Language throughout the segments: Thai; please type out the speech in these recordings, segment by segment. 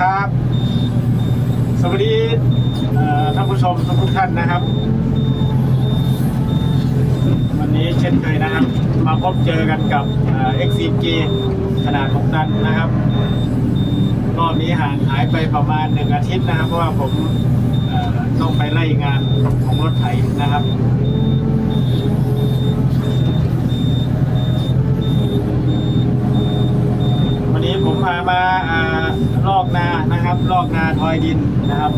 ครับ สวัสดีท่านผู้ชมทุกท่านนะครับ วันนี้เช่นเคยนะครับ มาพบเจอกันกับ XCG ขนาด6ตันนะครับรอบนี้ห่างหายไปประมาณหนึ่งอาทิตย์นะครับ เพราะว่าผมต้องไปไล่งานของรถไถนะครับวันนี้ผมพามา นะครับ ลอกนาทอยดินนะครับ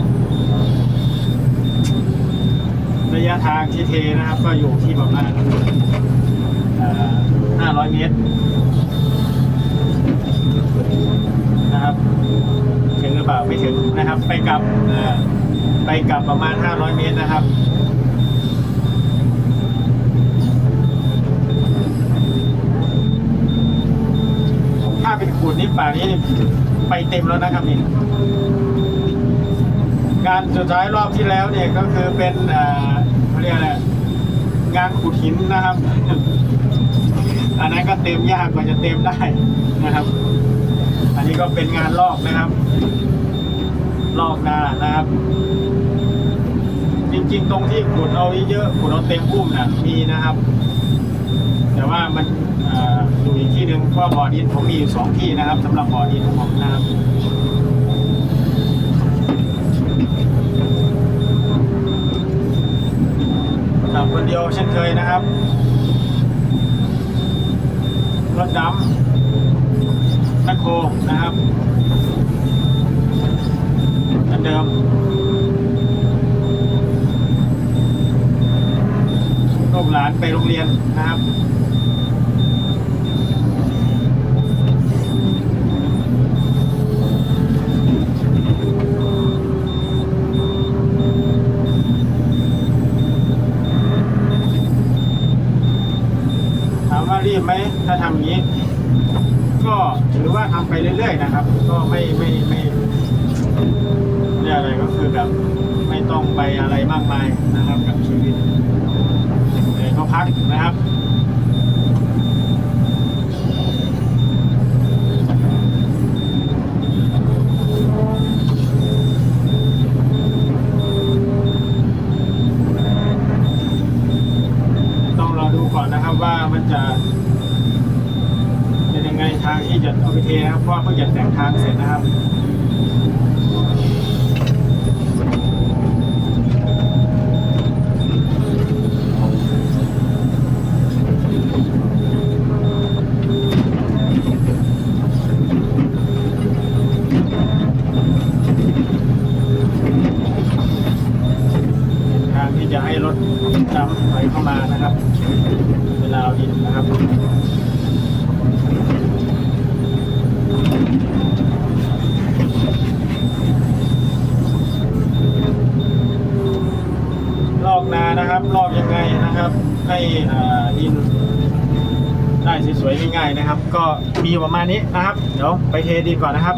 ระยะทางที่เทนะครับ ก็อยู่ที่ประมาณอ่า500 เมตรนะครับ ถึงหรือเปล่าไม่ถึงนะครับ ไปกลับไปกลับประมาณ 500 เมตรนะครับ ถ้าเป่านี้ไปเต็มแล้วนะครับนี่การสุดท้ายรอบที่แล้วเนี่ยก็คือเป็นเขาเรียกอะไรงานขูดหินนะครับ อันนั้นก็เต็มยากกว่าจะเต็มได้นะครับ อันนี้ก็เป็นงานลอกนะครับ ลอกนานะครับ จริงๆ ตรงที่ขุดเอาเยอะๆขุดเอาเต็มพุ่มน่ะมีนะครับ แต่ว่ามัน เอ่ออยู่อีกที่หนึ่งเพราะว่าบ่อดินผมมีอยู่สองที่นะครับสำหรับบ่อดินของผมนะครับขับคนเดียวเช่นเคยนะครับรถดำตะโคนะครับอันเดิมลูกหลานไปโรงเรียนนะครับ ถามว่า รีบไหมถ้าทำอย่างนี้ ก็ถือว่าทำไปเรื่อยๆนะครับ ก็ไม่ไม่ไม่เรียกอะไรก็คือแบบไม่ต้องไปอะไรมากมายนะครับ กับชีวิตเลยก็พักนะครับ ต้องรอ ดูก่อนนะครับว่ามันจะเป็นยังไงทางที่จะเอาไปเทนะครับเพราะเขาเพิ่งจะแต่งทางเสร็จนะครับ จะให้รถดำไหลเข้ามานะครับ เวลาเอาดินนะครับลอกนานะครับลอกยังไงนะครับ ให้อ่าดินได้สวยๆง่ายๆนะครับ ก็มีประมาณนี้นะครับ เดี๋ยวไปเทดินก่อนนะครับ